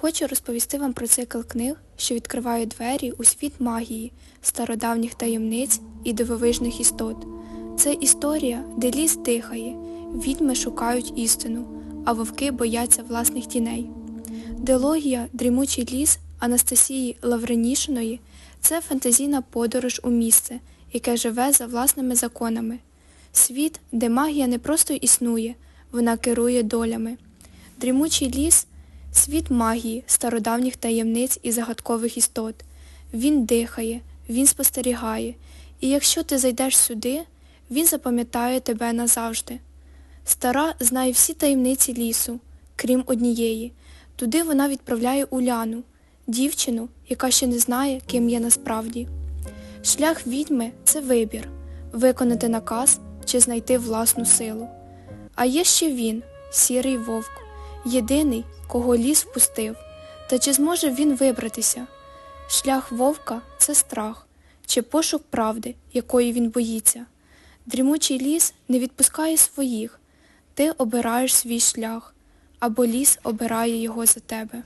Хочу розповісти вам про цикл книг, що відкривають двері у світ магії, стародавніх таємниць і дивовижних істот. Це історія, де ліс дихає, відьми шукають істину, а вовки бояться власних тіней. Дилогія Дрімучий ліс Анастасії Лавренішиної це фантазійна подорож у місце, яке живе за власними законами. Світ, де магія не просто існує, вона керує долями. Дрімучий ліс світ магії, стародавніх таємниць і загадкових істот. Він дихає, він спостерігає, і якщо ти зайдеш сюди, він запам'ятає тебе назавжди. Стара знає всі таємниці лісу, крім однієї. Туди вона відправляє Уляну, дівчину, яка ще не знає, ким є насправді. Шлях відьми це вибір виконати наказ чи знайти власну силу. А є ще він, сірий вовк, єдиний, кого ліс впустив. Та чи зможе він вибратися? Шлях вовка це страх, чи пошук правди, якої він боїться. Дрімучий ліс не відпускає своїх, ти обираєш свій шлях, або ліс обирає його за тебе.